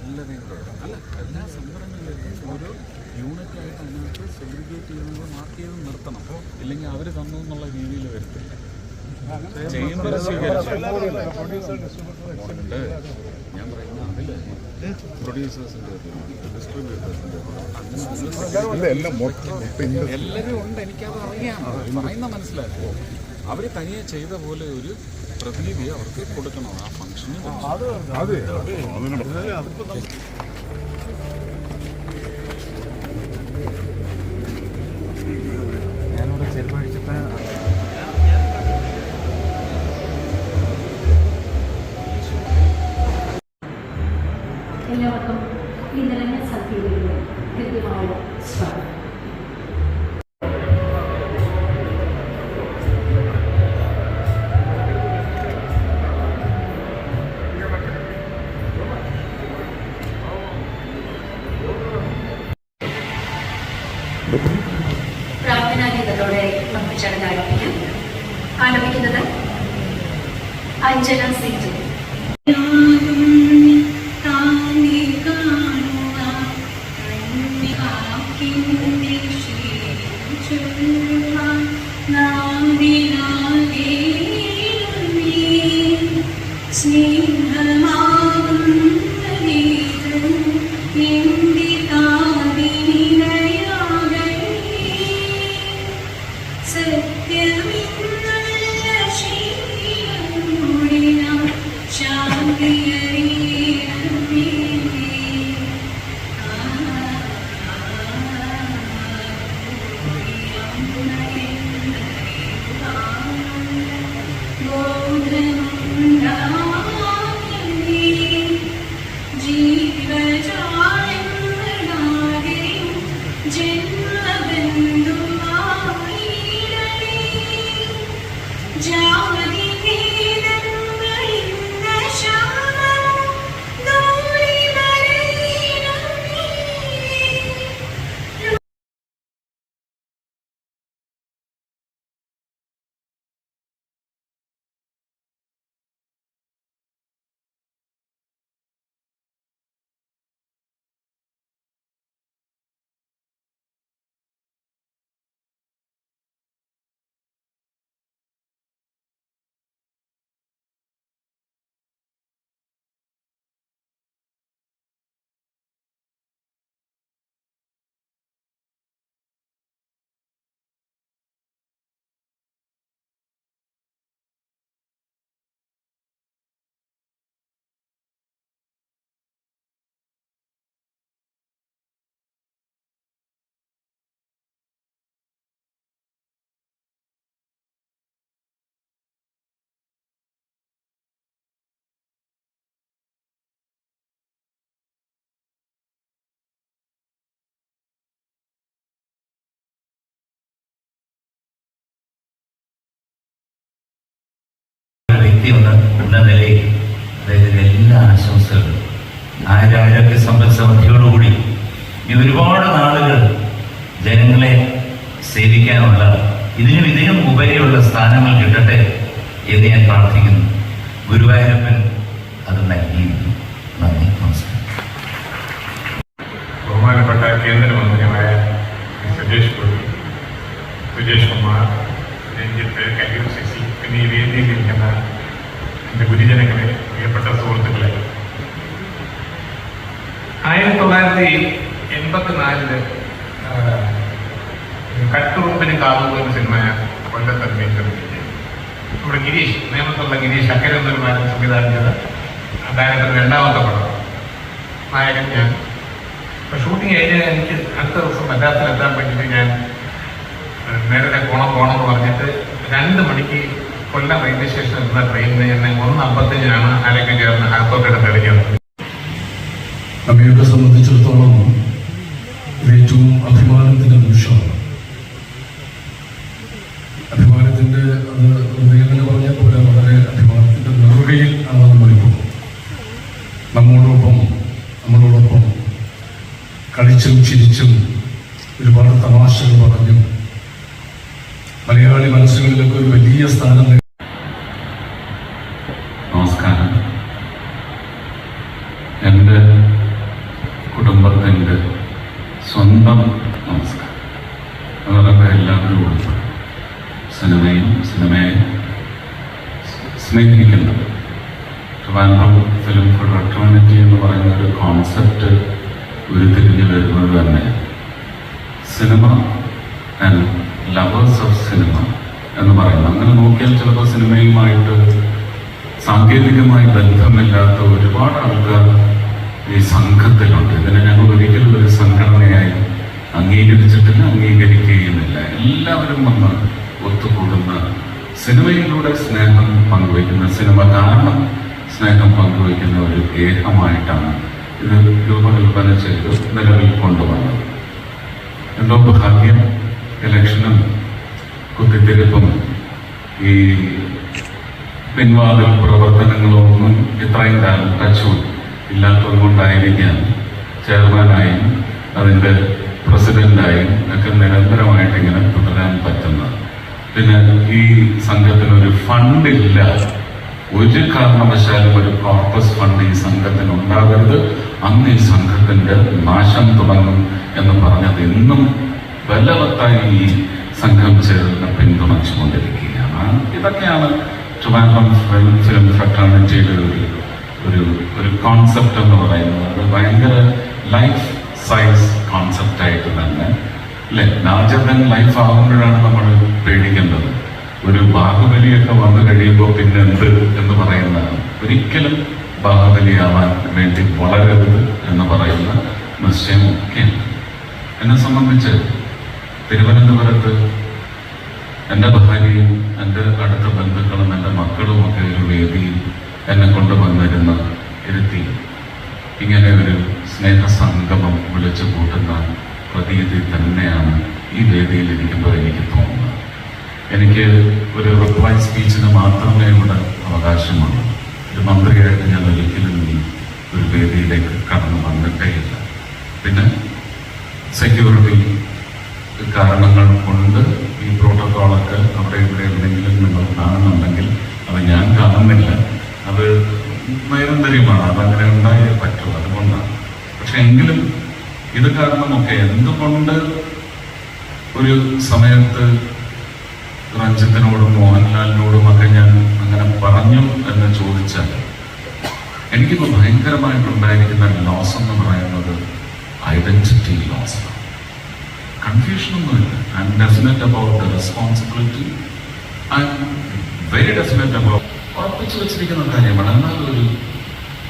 എല്ലാവരെയും അല്ല എല്ലാ അതിനകത്ത് സെഗ്രിഗേറ്റ് ചെയ്യുന്നത് മാർക്ക് ചെയ്ത് നിർത്തണം. ഇല്ലെങ്കിൽ അവർ തന്നു എന്നുള്ള രീതിയിൽ വരത്തില്ല ചേംബർ സ്വീകരിച്ചു. ഉണ്ട് ഞാൻ പറയുന്നത് അതിൽ അങ്ങനെ മൊത്തം മൊത്തം എല്ലാവരും ഉണ്ട് എനിക്കത് അറിയാം. പറയുന്ന മനസ്സിലാക്കും അവർ തനിയെ ചെയ്ത പോലെ ഒരു പ്രതീതി അവർക്ക് കൊടുക്കണം. ആ ഫംഗ്ഷന് ആരംഭിക്കാം ആരംഭിക്കുന്നത്? അഞ്ജന സിംഗ് ശാന്തി Nada más. വ്യക്തി എന്ന നിലയിൽ അദ്ദേഹത്തിന് എല്ലാ ആശംസകളും. ആരോഗ്യ സമ്പദ് സമൃദ്ധിയോടുകൂടി ഈ ഒരുപാട് നാളുകൾ ജനങ്ങളെ സേവിക്കാനുള്ള ഇതിനും ഇതിനും ഉപരിയുള്ള സ്ഥാനങ്ങൾ കിട്ടട്ടെ എന്ന് ഞാൻ പ്രാർത്ഥിക്കുന്നു. ഗുരുവായൂരപ്പൻ അത് നൽകിയിരുന്നു. നന്ദി നമസ്കാരം. ബഹുമാനപ്പെട്ട കേന്ദ്രമന്ത്രിയായ സുരേഷ് ഗോപി സുരേഷ് കുമാർ രഞ്ജിത്ത് കല്ലൂർ ശശി എന്നീ വേദിയിൽ ഇരിക്കുന്ന എന്റെ ഗുരുജനങ്ങളെ പ്രിയപ്പെട്ട സുഹൃത്തുക്കളെ. ആയിരത്തി തൊള്ളായിരത്തി എൺപത്തിനാലിൽ കട്ടുറുമ്പിന് കാവുക എന്ന സിനിമ നമ്മുടെ ഗിരീഷ് നേമത്തുള്ള ഗിരീഷ് അക്കരന്ദ്രമാരൻ സംവിധാനം ചെയ്ത അദ്ദേഹത്തിന്റെ രണ്ടാമത്തെ പടം. നായകൻ ഞാൻ. അപ്പൊ ഷൂട്ടിംഗ് കഴിഞ്ഞാൽ എനിക്ക് അടുത്ത ദിവസം മദ്രാസിലെത്താൻ വേണ്ടിയിട്ട് ഞാൻ നേരത്തെ പോണം പോണം എന്ന് പറഞ്ഞിട്ട് രണ്ട് മണിക്ക് കൊല്ലം റെയിൽവേ സ്റ്റേഷനിൽ നിന്ന ട്രെയിനിന് എന്നെ ഒന്ന് അമ്പത്തഞ്ചിനാണ് ആരൊക്കെ ചേർന്ന് അകത്തോട്ടെടുത്ത് എറിഞ്ഞത് നമ്മയൊക്കെ സംബന്ധിച്ചിടത്തോളം നിമിഷമാണ്. അഭിമാനത്തിന്റെ അത് ഹൃദയം പറഞ്ഞ പോലെ വളരെ അഭിമാനത്തിന്റെ നെറുകയിൽ ആണ് നമ്മളിപ്പോൾ നമ്മോടൊപ്പം നമ്മളോടൊപ്പം കളിച്ചും ചിരിച്ചും ഒരുപാട് തമാശകൾ പറഞ്ഞും മലയാളി ഒരു വലിയ സ്ഥാനം നമസ്കാരം. എന്റെ കുടുംബത്തിന്റെ സ്വന്തം നമസ്കാരം. അതോടൊപ്പം എല്ലാവരും ഉൾപ്പെടും സിനിമയും സിനിമയെ സ്നേഹിക്കുന്നത്. ട്രിവാൻഡ്രം ഫിലിം ഫ്രട്ടേണിറ്റി എന്ന് പറയുന്ന ഒരു കോൺസെപ്റ്റ് ഉരുത്തിരിഞ്ഞ് വരുന്നത് തന്നെ cinema and lovers of cinema എന്ന് പറയുന്നത് അങ്ങനെ നോക്കിയാൽ ചിലപ്പോൾ സിനിമയുമായിട്ട് സാങ്കേതികമായി ബന്ധമില്ലാത്ത ഒരുപാട് ആൾക്കാർ ഈ സംഘത്തിലുണ്ട്. ഇതിനെ ഞങ്ങൾ ഒരിക്കലും ഒരു സംഘടനയായി അംഗീകരിച്ചിട്ടില്ല അംഗീകരിക്കുകയുമില്ല. എല്ലാവരും വന്ന് ഒത്തുകൂടുന്ന സിനിമയിലൂടെ സ്നേഹം പങ്കുവയ്ക്കുന്ന സിനിമ കാരണം സ്നേഹം പങ്കുവയ്ക്കുന്ന ഒരു ഗേഹമായിട്ടാണ് ഇത് രൂപകൽപ്പന ചെയ്ത് നിലവിൽ കൊണ്ടുവന്നത്. എന്തോ ഭാഗ്യം ഇലക്ഷനും കുത്തിത്തിരിപ്പും ഈ പിൻവാതിൽ പ്രവർത്തനങ്ങളൊന്നും ഇത്രയും കാലം ടച്ചും ഇല്ലാത്തത് കൊണ്ടായിരിക്കാം ചെയർമാനായും അതിന്റെ പ്രസിഡന്റായും ഒക്കെ നിരന്തരമായിട്ട് ഇങ്ങനെ തുടരാൻ പറ്റുന്നത്. പിന്നെ ഈ സംഘത്തിനൊരു ഫണ്ടില്ല. ഒരു കാരണവശാലും ഒരു കോർപ്പസ് ഫണ്ട് ഈ സംഘത്തിന് ഉണ്ടാകരുത്. അന്ന് ഈ സംഘത്തിന്റെ നാശം തുടങ്ങും എന്ന് പറഞ്ഞത് ഇന്നും ബലവത്തായി ഈ സംഘം ചേർന്ന് പിന്തുണച്ചുകൊണ്ടിരിക്കുകയാണ് ഇതൊക്കെയാണ് ട്രിവാൻഡ്രം ഫിലിം ഫ്രട്ടേണിറ്റിയുടെ ഒരു ഒരു ഒരു കോൺസെപ്റ്റ് എന്ന് പറയുന്നത്. അത് ഭയങ്കര ലൈഫ് സൈസ് കോൺസെപ്റ്റ് ആയിട്ട് തന്നെ. അല്ലെ? ലാർജർ ദൻ ലൈഫ് ആകുമ്പോഴാണ് നമ്മൾ പേടിക്കേണ്ടത്. ഒരു ബാഹുബലിയൊക്കെ വന്നു കഴിയുമ്പോൾ പിന്നെ എന്ത് എന്ന് പറയുന്നതാണ്. ഒരിക്കലും ബാഹുബലിയാവാൻ വേണ്ടി വളരരുത് എന്ന് പറയുന്ന നിശ്ചയമൊക്കെയാണ്. എന്നെ സംബന്ധിച്ച് തിരുവനന്തപുരത്ത് എന്റെ ഭാര്യയും എന്റെ അടുത്ത ബന്ധുക്കളും എന്റെ മക്കളും ഒക്കെ ഒരു വേദിയിൽ എന്നെ കൊണ്ടുവന്നിരുന്ന ഇരുത്തി ഇങ്ങനെ ഒരു സ്നേഹസംഗമം വിളിച്ചു കൂട്ടുന്ന പ്രതീതി തന്നെയാണ് ഈ വേദിയിൽ ഇരിക്കുമ്പോൾ എനിക്ക് തോന്നുന്നത്. എനിക്ക് ഒരു റിപ്ലൈ സ്പീച്ചിന് മാത്രമേ ഇവിടെ അവകാശമുള്ളൂ. ഒരു മന്ത്രിയായിട്ട് ഞാൻ ഒരിക്കലും ഈ ഒരു വേദിയിലേക്ക് കടന്നു വന്നിട്ടേയില്ല. പിന്നെ സെക്യൂരിറ്റി കാരണങ്ങൾ കൊണ്ട് ഈ പ്രോട്ടോക്കോളൊക്കെ അവിടെ ഇവിടെ എവിടെയെങ്കിലും നിങ്ങൾ കാണുന്നുണ്ടെങ്കിൽ അത് ഞാൻ കാണുന്നില്ല. അത് നൈരന്തര്യമാണ് അതങ്ങനെ ഉണ്ടായേ പറ്റൂ. അതുകൊണ്ടാണ്. പക്ഷെ എങ്കിലും ഇത് കാരണമൊക്കെ എന്തുകൊണ്ട് ഒരു സമയത്ത് രഞ്ജിത്തിനോടും മോഹൻലാലിനോടും ഒക്കെ ഞാൻ അങ്ങനെ പറഞ്ഞു എന്ന് ചോദിച്ചാൽ എനിക്കിപ്പോൾ ഭയങ്കരമായിട്ടുണ്ടായിരിക്കുന്ന ലോസ് എന്ന് പറയുന്നത് identity loss കൺഫ്യൂഷനൊന്നുമില്ല I am definite about the responsibility I am very definite about ഉറപ്പിച്ചു വെച്ചിരിക്കുന്ന കാര്യമാണ്. എന്നാൽ ഒരു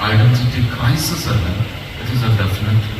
ഐഡന്റിറ്റി ക്രൈസിസ് അല്ല. It is a definite